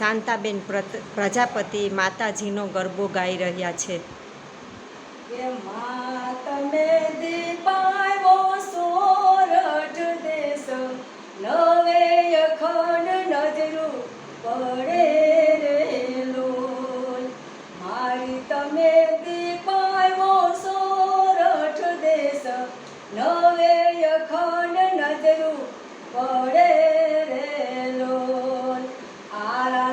શાંતાબેન પ્રજાપતિ માતાજીનો ગરબો ગાઈ રહ્યા છે. નવે અખંડ નજરું પડે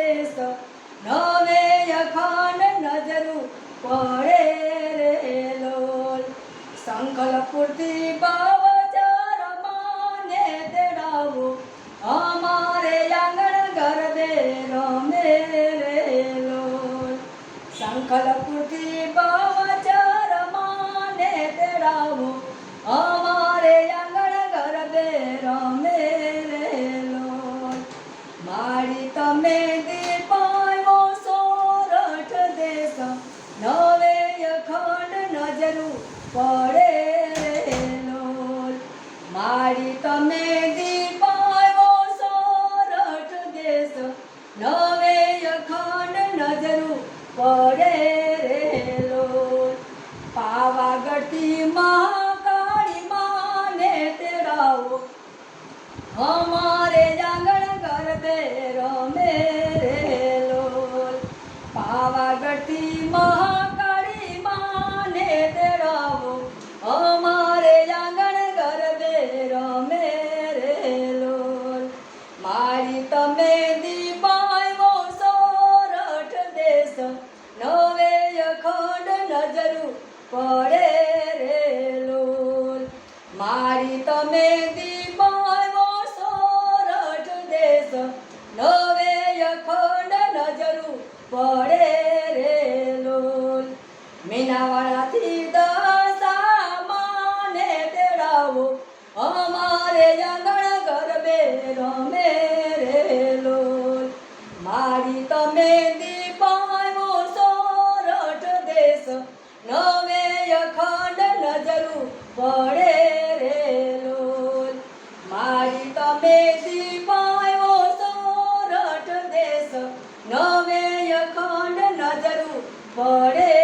દેશ. નવે અખાન નજરું પડે રે લોલ. સંકલ્પપુરથી બાવજાર માને તેડાવો. અમારે આંગણ ગરબે રમે રે લોલ. સંકલ્પપુરથી બાવજાર માને તેડાવો. તમે દીપાયો સોરઠ દેશ. નવે અખંડ નજરું પડે રેલો પાવાગઢથી મહાકાળી માને તેડાવો. અમારે આંગણ પડે રે લોલ. મારી તમે દીપાયો સોરઠ દેશ, નવે અખંડ નજરું પડે રે લોલ. મીનાવાળાથી દશા માને તેડાવો, અમારે અંગણ ગરબે રમે રે લોલ. મારી તમે દીપાયો પડે રે લોલ. મારી તમે દીપાયો સોરઠ દેશ. નવે અખંડ નજરું પડે